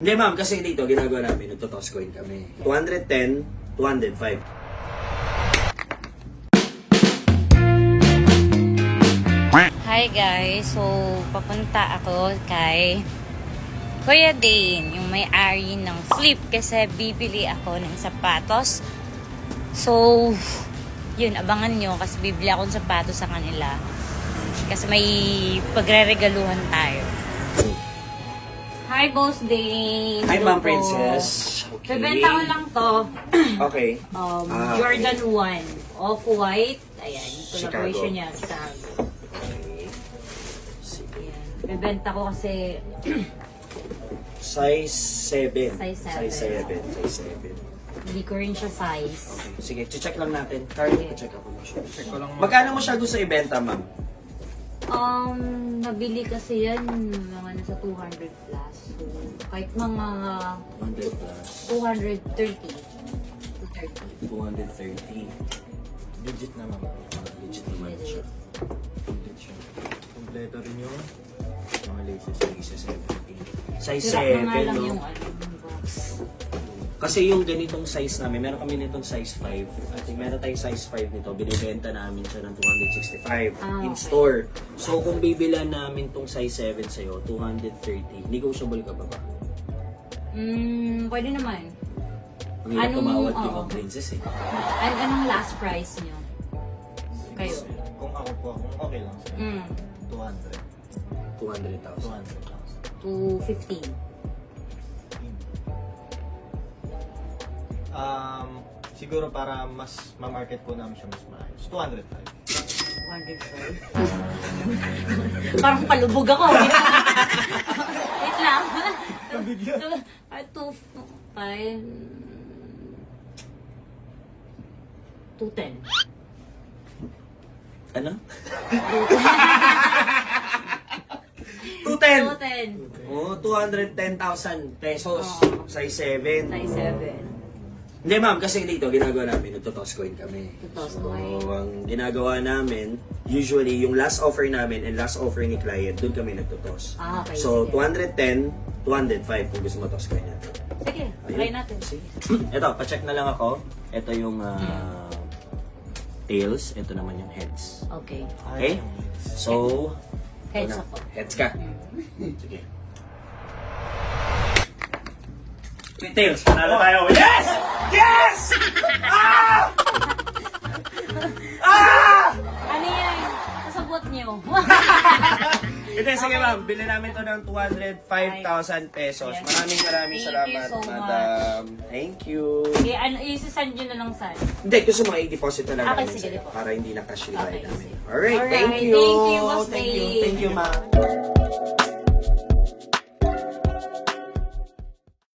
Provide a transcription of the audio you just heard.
Hindi ma'am, kasi dito ginagawa namin, nagtotoss coin kami. 210, 205. Hi guys, so papunta ako kay Kuya Dane, yung may-ari ng Flip kasi bibili ako ng sapatos. So, yun, abangan nyo kasi bibili ako ng sapatos sa kanila. Kasi may pagre-regaluhan tayo. Hi, Boss Dane! Hi ma'am princess. Okay. Bebenta ko lang to. Okay. Um, Ah, Jordan 1. Off-white. Ayan, yung Chicago. collaboration niya. Chicago. okay. Sige. Ayan. Bebenta ko kasi Size 7. Size Size 7. seven. Size 7. hindi ko rin siya size. Okay. Sige, check lang natin. Sige. check ako mo siya. Check ko lang. Magkano mo siya gusto ibenta, ma'am? Um, nabili kasi yan mga nasa 200 plus. So, kahit mga 100 plus. 230. 230. 230. Legit naman. Legit naman siya. Legit siya. Kompleto rin yung mga laces. Size 17. Size Sira na nga 7, lang no? yung ano. Kasi yung ganitong size namin, meron kami nitong size 5. I think meron tayong size 5 nito. Binibenta namin siya ng 265 Ah, in okay. store. So kung bibilan namin tong size 7 sa'yo, 230. Negotiable ka ba ba? Hmm, pwede naman. Ang hirap Anong- tumawad kay oo. Ma'am Princess eh. An anong last price niyo? Kayo. Kung ako po, kung okay lang sa'yo. Hmm, 200. 200,000. 200,000. 215. Um, siguro para mas ma-market po namin siya mas maayos. 205. 105. Parang palubog ako. Wait lang. Nabigyan. Two- two, five, two ten. Ano? 210! Two ten. Oh, 210,000 pesos. Oo. Size 7. Size seven. Hindi ma'am, kasi dito ginagawa namin, nagtotoss coin kami. Totoss So, coin. ang ginagawa namin, usually, yung last offer namin and last offer ni client, doon kami nagtotoss. Ah, okay, So, sige. 210, 205 kung gusto mo toss coin natin. Sige, try natin. Sige. Ito, pacheck na lang ako. Ito yung ah, tails, ito naman yung heads. Okay. Okay? So, Heads ano? ako. Heads ka. Sige. With tails, panalo tayo. Yes! Yes! Ah! Ah! Ano yan? Kasabot niyo. Hindi, sige ma'am. Bilhin namin to ng 205,000 pesos. Yes. Maraming maraming Thank you salamat, so much. madam. Thank you. okay, ano, isasend nyo na lang sa Hindi, gusto mo i-deposit na lang Okay, namin sige, sa'yo deposit. Para hindi na cash yung Okay, bayad namin. sige. Alright, Alright, thank you. thank you, Boss Thank you, Dave. thank you ma'am.